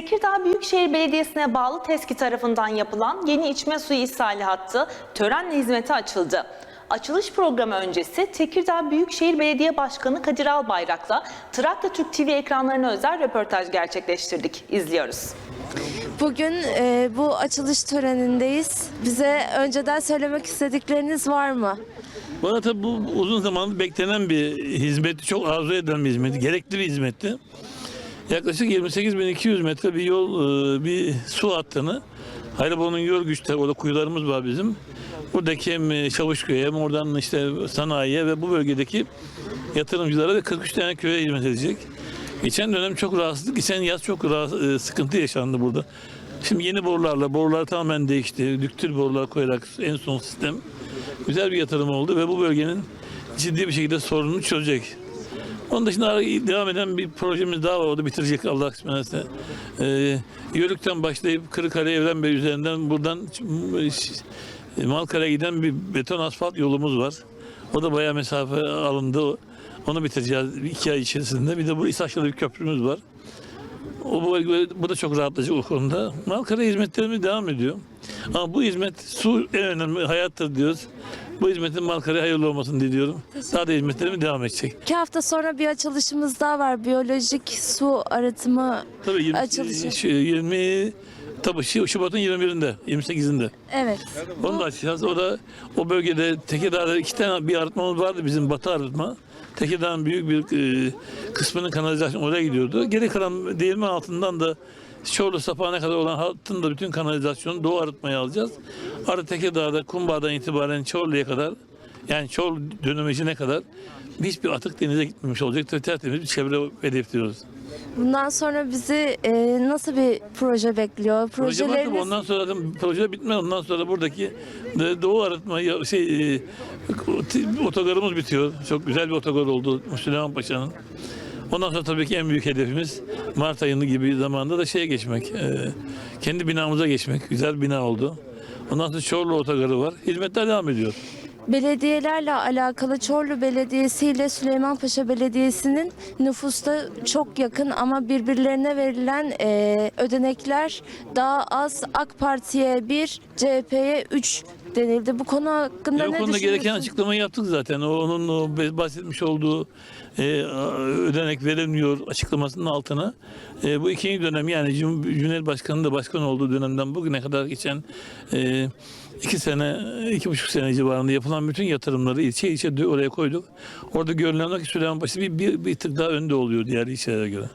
Tekirdağ Büyükşehir Belediyesi'ne bağlı TESKİ tarafından yapılan yeni içme suyu ishali hattı törenle hizmete açıldı. Açılış programı öncesi Tekirdağ Büyükşehir Belediye Başkanı Kadir Albayrak'la Trakya Türk TV ekranlarına özel röportaj gerçekleştirdik. İzliyoruz. Bugün e, bu açılış törenindeyiz. Bize önceden söylemek istedikleriniz var mı? Bana tabii bu uzun zamandır beklenen bir hizmetti. Çok arzu edilen bir hizmetti. Gerekli bir hizmetti. Yaklaşık 28.200 metre bir yol, e, bir su hattını Hayrabolu'nun yol güçte orada kuyularımız var bizim. Buradaki hem e, Çavuşköy'e hem oradan işte sanayiye ve bu bölgedeki yatırımcılara da 43 tane köye hizmet edecek. Geçen dönem çok rahatsızlık, geçen yaz çok rahatsız, e, sıkıntı yaşandı burada. Şimdi yeni borularla, borular tamamen değişti. Düktür borular koyarak en son sistem güzel bir yatırım oldu ve bu bölgenin ciddi bir şekilde sorununu çözecek. Onun dışında devam eden bir projemiz daha var. O da bitirecek Allah kısmet ederse. Ee, Yörük'ten başlayıp Kırıkkale Evren Bey üzerinden buradan e, Malkara'ya giden bir beton asfalt yolumuz var. O da bayağı mesafe alındı. Onu bitireceğiz iki ay içerisinde. Bir de bu İsaçlı'da bir köprümüz var. O bu, bu da çok rahatlayıcı o konuda. Malkara hizmetlerimiz devam ediyor. Ama bu hizmet su en önemli hayattır diyoruz. Bu hizmetin Malkara'ya hayırlı olmasını diliyorum. Daha da hizmetlerimiz devam edecek. İki hafta sonra bir açılışımız daha var. Biyolojik su arıtımı Tabii 20, açılışı. şu 20 tabii Şi- Şubat'ın 21'inde, 28'inde. Evet. Onu da açacağız. O da o bölgede Tekirdağ'da iki tane bir arıtmamız vardı bizim batı arıtma. Tekirdağ'ın büyük bir e, kısmının kanalizasyon oraya gidiyordu. Geri kalan değirmen altından da Çorlu Sapağı'na kadar olan hattın da bütün kanalizasyonu Doğu arıtmaya alacağız. Arı Tekirdağ'da Kumbağa'dan itibaren Çorlu'ya kadar yani Çorlu dönümecine kadar hiçbir atık denize gitmemiş olacak. ve Tertemiz bir çevre hedefliyoruz. Bundan sonra bizi e, nasıl bir proje bekliyor? Proje var tabii. Projeleriniz ondan sonra da proje bitmez. Ondan sonra buradaki e, Doğu Arıtma ya- şey e, otogarımız bitiyor. Çok güzel bir otogar oldu Süleyman Paşa'nın. Ondan sonra tabii ki en büyük hedefimiz Mart ayını gibi zamanda da şeye geçmek. e, kendi binamıza geçmek. Güzel bina oldu. Ondan sonra Çorlu otogarı var. Hizmetler devam ediyor. belediyelerle alakalı Çorlu Belediyesi ile Süleymanpaşa Belediyesi'nin nüfusta çok yakın ama birbirlerine verilen e, ödenekler daha az. AK Parti'ye 1, CHP'ye 3 denildi. Bu konu hakkında Ya o ne konuda gereken düşünüyorsunuz? açıklamayı yaptık zaten. O, onun o be- bahsetmiş olduğu e, ödenek verilmiyor açıklamasının altına. E, bu ikinci dönem yani Cum Cumhuriyet Başkanı'nın da başkan olduğu dönemden bugüne kadar geçen e, iki sene, iki buçuk sene civarında yapılan bütün yatırımları ilçe ilçe oraya koyduk. Orada görülen o ki Süleymanpaşa bir, bir, bir tık daha önde oluyor diğer ilçelere göre.